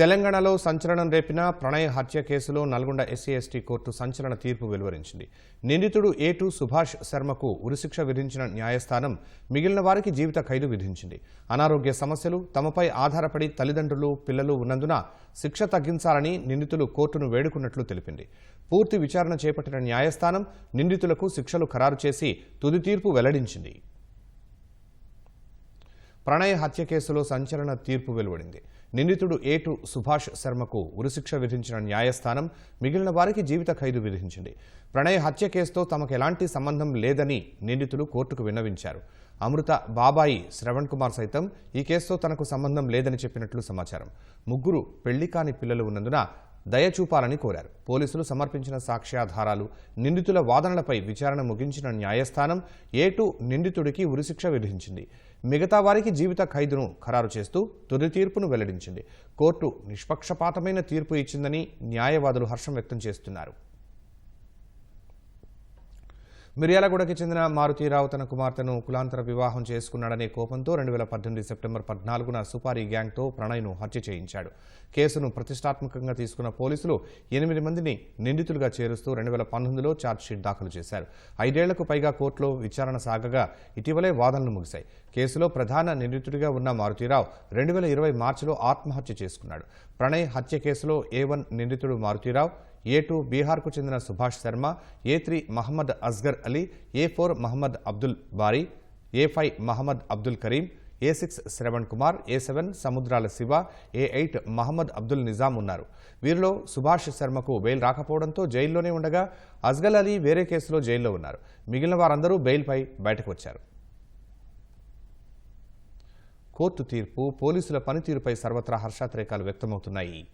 తెలంగాణలో సంచలనం రేపిన ప్రణయ హత్య కేసులో నల్గొండ ఎస్సీ ఎస్టీ కోర్టు సంచలన తీర్పు వెలువరించింది. నిందితుడు ఏ టూ సుభాష్ శర్మకు ఉరిశిక్ష విధించిన న్యాయస్థానం మిగిలిన వారికి జీవిత ఖైదు విధించింది. అనారోగ్య సమస్యలు తమపై ఆధారపడి తల్లిదండ్రులు పిల్లలు ఉన్నందున శిక్ష తగ్గించాలని నిందితులు కోర్టును వేడుకున్నట్లు తెలిపింది. పూర్తి విచారణ చేపట్టిన న్యాయస్థానం నిందితులకు శిక్షలు ఖరారు చేసి తుది తీర్పు వెల్లడించింది. ప్రణయ్ హత్య కేసులో సంచలన తీర్పు వెలువడింది. నిందితుడు ఏటు సుభాష్ శర్మకు ఉరిశిక్ష విధించిన న్యాయస్థానం మిగిలిన వారికి జీవిత ఖైదు విధించింది. ప్రణయ్ హత్య కేసుతో తమకు ఎలాంటి సంబంధం లేదని నిందితులు కోర్టుకు విన్నవించారు. అమృత బాబాయి శ్రవణ్ కుమార్ సైతం ఈ కేసుతో తనకు సంబంధం లేదని చెప్పినట్లు సమాచారం. ముగ్గురు పెళ్ళి కాని పిల్లలు ఉన్నందున దయ చూపాలని కోరారు. పోలీసులు సమర్పించిన సాక్ష్యాధారాలు నిందితుల వాదనలపై విచారణ ముగించిన న్యాయస్థానం ఏటు నిందితుడికి ఉరిశిక్ష విధించింది. మిగతా వారికి జీవిత ఖైదును ఖరారు చేస్తూ తుది తీర్పును వెల్లడించింది. కోర్టు నిష్పక్షపాతమైన తీర్పు ఇచ్చిందని న్యాయవాదులు హర్షం వ్యక్తం చేస్తున్నారు. మిర్యాలగూడకి చెందిన మారుతీరావు తన కుమార్తెను కులాంతర వివాహం చేసుకున్నాడనే కోపంతో రెండు వేల పద్దెనిమిది సెప్టెంబర్ పద్నాలుగున సుపారీ గ్యాంగ్తో ప్రణయ్ను హత్య చేయించాడు. కేసును ప్రతిష్టాత్మకంగా తీసుకున్న పోలీసులు ఎనిమిది మందిని నిందితులుగా చేరుస్తూ రెండు వేల పంతొమ్మిదిలో ఛార్జ్షీట్ దాఖలు చేశారు. ఐదేళ్ళకు పైగా కోర్టులో విచారణ సాగగా ఇటీవలే వాదనలు ముగిశాయి. కేసులో ప్రధాన నిందితుడిగా ఉన్న మారుతీరావు రెండు వేల ఇరవై మార్చిలో ఆత్మహత్య చేసుకున్నాడు. ప్రణయ్ హత్య కేసులో ఏ వన్ నిందితుడు మారుతీరావు? ఏ టూ బీహార్కు చెందిన Subhash Sharma A three Mohammed Asgar Ali A four Mohammed Abdul Bari A five Mohammed Abdul Karim A six Shravan Kumar A seven Samudrala Shiva A eight Mohammed Abdul Nizam ఉన్నారు. వీరిలో Subhash శర్మకు bail రాకపోవడంతో జైల్లోనే ఉండగా అజ్గల్ అలీ వేరే కేసులో జైల్లో ఉన్నారు. మిగిలిన వారందరూ బెయిల్పై బయటకు వచ్చారు. కోర్టు తీర్పు పోలీసుల పనితీరుపై సర్వత్రా హర్షాతిరేకాలు వ్యక్తమవుతున్నాయి.